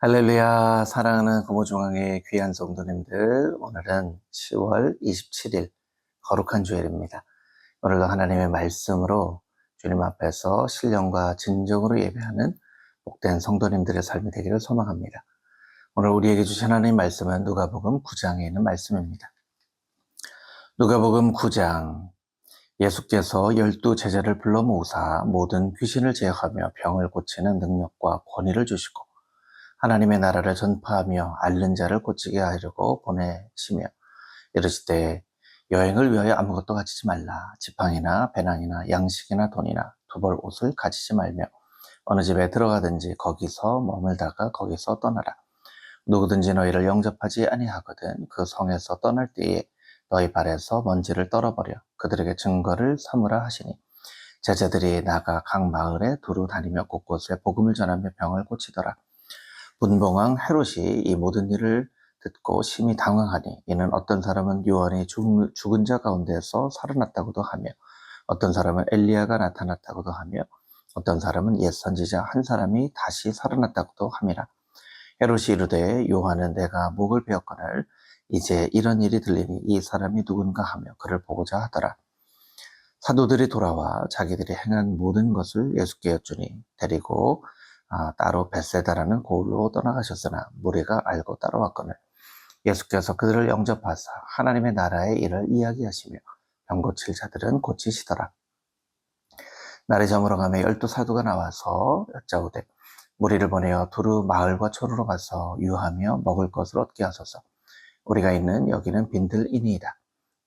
할렐루야, 사랑하는 고모중앙의 귀한 성도님들, 오늘은 10월 27일 거룩한 주일입니다. 오늘도 하나님의 말씀으로 주님 앞에서 신령과 진정으로 예배하는 복된 성도님들의 삶이 되기를 소망합니다. 오늘 우리에게 주신 하나님의 말씀은 누가복음 9장에 있는 말씀입니다. 누가복음 9장 예수께서 열두 제자를 불러 모으사 모든 귀신을 제어하며 병을 고치는 능력과 권위를 주시고 하나님의 나라를 전파하며 앓는 자를 고치게 하려고 보내시며 이르시되 여행을 위하여 아무것도 가지지 말라. 지팡이나 배낭이나 양식이나 돈이나 두벌 옷을 가지지 말며 어느 집에 들어가든지 거기서 머물다가 거기서 떠나라. 누구든지 너희를 영접하지 아니하거든 그 성에서 떠날 때에 너희 발에서 먼지를 떨어버려 그들에게 증거를 삼으라 하시니 제자들이 나가 각 마을에 두루 다니며 곳곳에 복음을 전하며 병을 고치더라 분봉왕 헤롯이 이 모든 일을 듣고 심히 당황하니 이는 어떤 사람은 요한이 죽- 죽은 자 가운데서 살아났다고도 하며 어떤 사람은 엘리야가 나타났다고도 하며 어떤 사람은 옛 선지자 한 사람이 다시 살아났다고도 함이라. 헤롯이 이르되 요한은 내가 목을 베었거늘 이제 이런 일이 들리니 이 사람이 누군가 하며 그를 보고자 하더라. 사도들이 돌아와 자기들이 행한 모든 것을 예수께 여쭈니 데리고 아, 따로 베세다라는 고을로 떠나가셨으나 무리가 알고 따라왔거늘 예수께서 그들을 영접하사 하나님의 나라의 일을 이야기하시며 병 고칠 자들은 고치시더라. 날이 저물어 가며 열두 사도가 나와서 여짜오되 무리를 보내어 두루 마을과 초로로 가서 유하며 먹을 것을 얻게 하소서. 우리가 있는 여기는 빈들이니이다.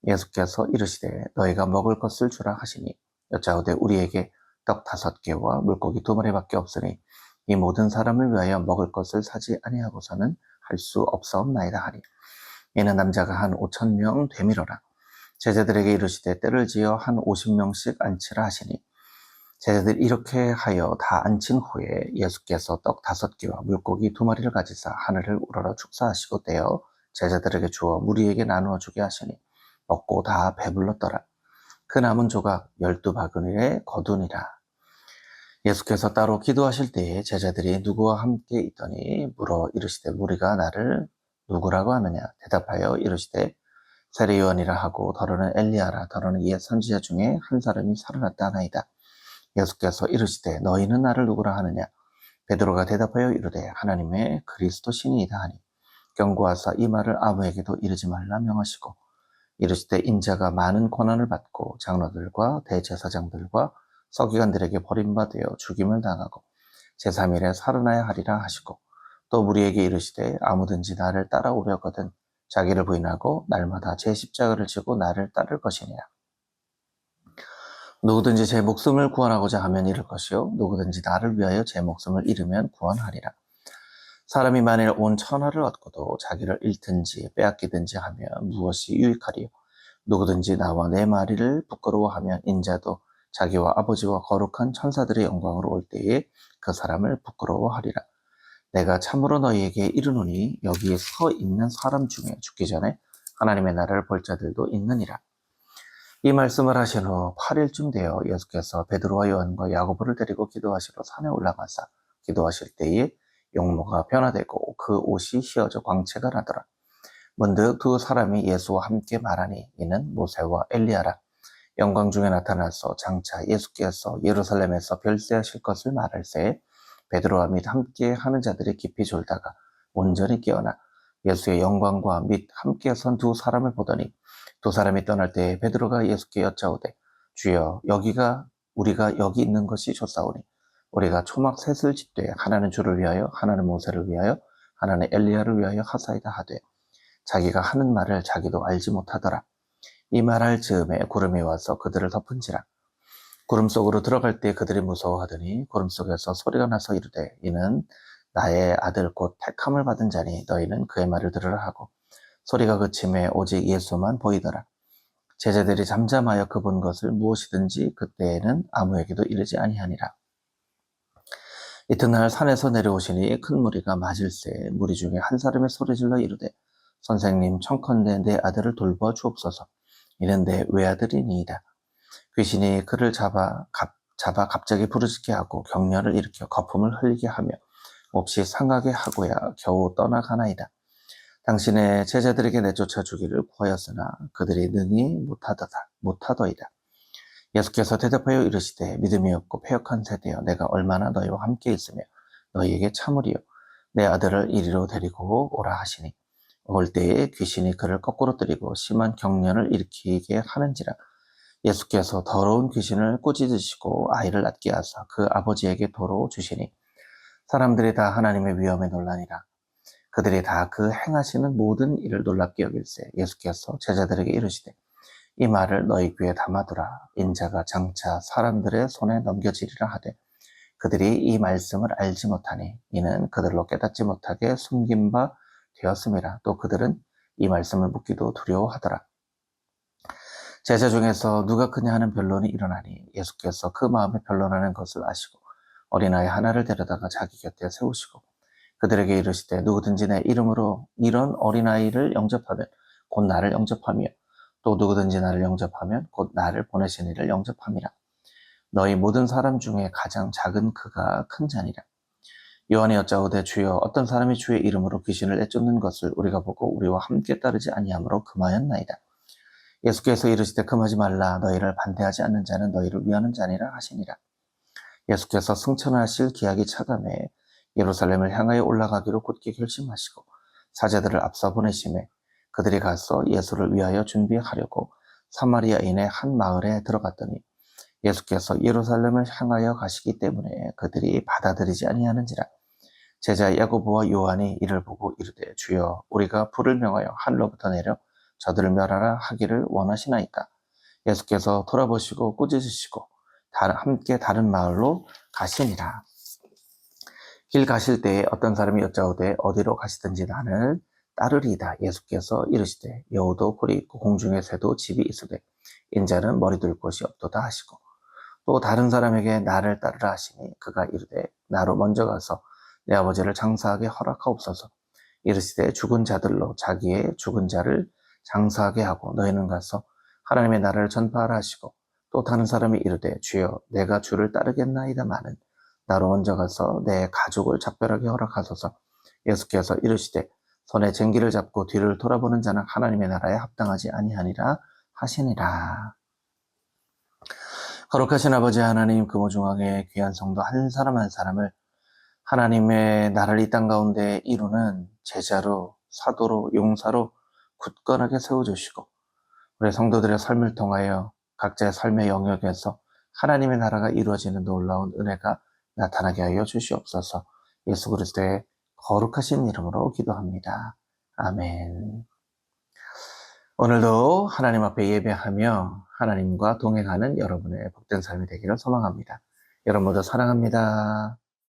예수께서 이르시되 너희가 먹을 것을 주라 하시니 여짜오되 우리에게 떡 다섯 개와 물고기 두 마리밖에 없으니 이 모든 사람을 위하여 먹을 것을 사지 아니하고서는 할 수 없사옵나이다 하니 이는 남자가 한 오천 명 되밀어라. 제자들에게 이르시되 때를 지어 한 오십 명씩 앉히라 하시니 제자들 이렇게 하여 다 앉힌 후에 예수께서 떡 다섯 개와 물고기 두 마리를 가지사 하늘을 우러러 축사하시고 떼어 제자들에게 주어 무리에게 나누어 주게 하시니 먹고 다 배불렀더라. 그 남은 조각 열두 바구니에 거두니라 예수께서 따로 기도하실 때에 제자들이 누구와 함께 있더니 물어 이르시되 무리가 나를 누구라고 하느냐? 대답하여 이르시되 세례요한이라 하고 더러는 엘리야라 더러는 옛 선지자 중에 한 사람이 살아났다 하나이다. 예수께서 이르시되 너희는 나를 누구라 하느냐? 베드로가 대답하여 이르되 하나님의 그리스도 신이다 하니 경고하사 이 말을 아무에게도 이르지 말라 명하시고 이르시되 인자가 많은 고난을 받고 장로들과 대제사장들과 서기관들에게 버림받아 죽임을 당하고 제3일에 살아나야 하리라 하시고 또 무리에게 이르시되 아무든지 나를 따라오려거든 자기를 부인하고 날마다 제 십자가를 지고 나를 따를 것이니라. 누구든지 제 목숨을 구원하고자 하면 잃을 것이요 누구든지 나를 위하여 제 목숨을 잃으면 구원하리라. 사람이 만일 온 천하를 얻고도 자기를 잃든지 빼앗기든지 하면 무엇이 유익하리요 누구든지 나와 내 마리를 부끄러워하면 인자도 자기와 아버지와 거룩한 천사들의 영광으로 올 때에 그 사람을 부끄러워하리라. 내가 참으로 너희에게 이르노니 여기에 서 있는 사람 중에 죽기 전에 하나님의 나라를 볼 자들도 있느니라. 이 말씀을 하신 후 8일쯤 되어 예수께서 베드로와 요한과 야고보를 데리고 기도하시러 산에 올라가사 기도하실 때에 용모가 변화되고 그 옷이 휘어져 광채가 나더라. 문득 두 사람이 예수와 함께 말하니 이는 모세와 엘리야라. 영광 중에 나타나서 장차 예수께서 예루살렘에서 별세하실 것을 말할새 베드로와 및 함께 하는 자들이 깊이 졸다가 온전히 깨어나 예수의 영광과 및 함께 선 두 사람을 보더니 두 사람이 떠날 때 베드로가 예수께 여짜오되 주여 여기가 우리가 여기 있는 것이 좋사오니 우리가 초막 셋을 짓되 하나는 주를 위하여 하나는 모세를 위하여 하나는 엘리야를 위하여 하사이다 하되 자기가 하는 말을 자기도 알지 못하더라 이 말할 즈음에 구름이 와서 그들을 덮은지라. 구름 속으로 들어갈 때 그들이 무서워하더니 구름 속에서 소리가 나서 이르되 이는 나의 아들 곧 택함을 받은 자니 너희는 그의 말을 들으라 하고 소리가 그침에 오직 예수만 보이더라. 제자들이 잠잠하여 그본 것을 무엇이든지 그때에는 아무에게도 이르지 아니하니라. 이튿날 산에서 내려오시니 큰 무리가 맞을새 무리 중에 한 사람의 소리질러 이르되 선생님 청컨대 내 아들을 돌보아 주옵소서 이는 내 외아들이니이다. 귀신이 그를 잡아, 갑, 잡아 갑자기 부르짖게 하고 격려를 일으켜 거품을 흘리게 하며 몹시 상하게 하고야 겨우 떠나가나이다. 당신의 제자들에게 내쫓아 주기를 구하였으나 그들이 능히 못하더다 못하더이다. 예수께서 대답하여 이르시되 믿음이 없고 패역한 세대여 내가 얼마나 너희와 함께 있으며 너희에게 참으리요 내 아들을 이리로 데리고 오라 하시니 올 때에 귀신이 그를 거꾸로 때리고 심한 경련을 일으키게 하는지라. 예수께서 더러운 귀신을 꾸짖으시고 아이를 낳게 하사 그 아버지에게 도로 주시니 사람들이 다 하나님의 위엄에 놀라니라. 그들이 다 그 행하시는 모든 일을 놀랍게 여길세 예수께서 제자들에게 이르시되 이 말을 너희 귀에 담아두라. 인자가 장차 사람들의 손에 넘겨지리라 하되 그들이 이 말씀을 알지 못하니 이는 그들로 깨닫지 못하게 숨긴 바 되었음이라 또 그들은 이 말씀을 묻기도 두려워하더라. 제자 중에서 누가 크냐 하는 변론이 일어나니 예수께서 그 마음에 변론하는 것을 아시고 어린아이 하나를 데려다가 자기 곁에 세우시고 그들에게 이르시되 누구든지 내 이름으로 이런 어린아이를 영접하면 곧 나를 영접하며 또 누구든지 나를 영접하면 곧 나를 보내신 이를 영접함이라. 너희 모든 사람 중에 가장 작은 그가 큰 자니라 요한이 여짜오되 주여 어떤 사람이 주의 이름으로 귀신을 내쫓는 것을 우리가 보고 우리와 함께 따르지 아니하므로 금하였나이다. 예수께서 이르시되 금하지 말라. 너희를 반대하지 않는 자는 너희를 위하는 자니라 하시니라. 예수께서 승천하실 기약이 차감해 예루살렘을 향하여 올라가기로 굳게 결심하시고 사제들을 앞서 보내심에 그들이 가서 예수를 위하여 준비하려고 사마리아인의 한 마을에 들어갔더니 예수께서 예루살렘을 향하여 가시기 때문에 그들이 받아들이지 아니하는지라 제자 야고보와 요한이 이를 보고 이르되 주여 우리가 불을 명하여 하늘로부터 내려 저들을 멸하라 하기를 원하시나이까 예수께서 돌아보시고 꾸짖으시고 함께 다른 마을로 가시니라 길 가실 때에 어떤 사람이 여짜오되 어디로 가시든지 나는 따르리이다. 예수께서 이르시되 여우도 굴이 있고 공중의 새도 집이 있으되 인자는 머리 둘 곳이 없도다 하시고 또 다른 사람에게 나를 따르라 하시니 그가 이르되 나로 먼저 가서 내 아버지를 장사하게 허락하옵소서 이르시되 죽은 자들로 자기의 죽은 자를 장사하게 하고 너희는 가서 하나님의 나라를 전파하라 하시고 또 다른 사람이 이르되 주여 내가 주를 따르겠나이다마는 나로 먼저 가서 내 가족을 작별하게 허락하소서 예수께서 이르시되 손에 쟁기를 잡고 뒤를 돌아보는 자는 하나님의 나라에 합당하지 아니하니라 하시니라. 거룩하신 아버지 하나님 금호중앙의 귀한 성도 한 사람 한 사람을 하나님의 나라를 이 땅 가운데 이루는 제자로 사도로 용사로 굳건하게 세워주시고 우리 성도들의 삶을 통하여 각자의 삶의 영역에서 하나님의 나라가 이루어지는 놀라운 은혜가 나타나게 하여 주시옵소서 예수 그리스도의 거룩하신 이름으로 기도합니다. 아멘. 오늘도 하나님 앞에 예배하며 하나님과 동행하는 여러분의 복된 삶이 되기를 소망합니다. 여러분 모두 사랑합니다.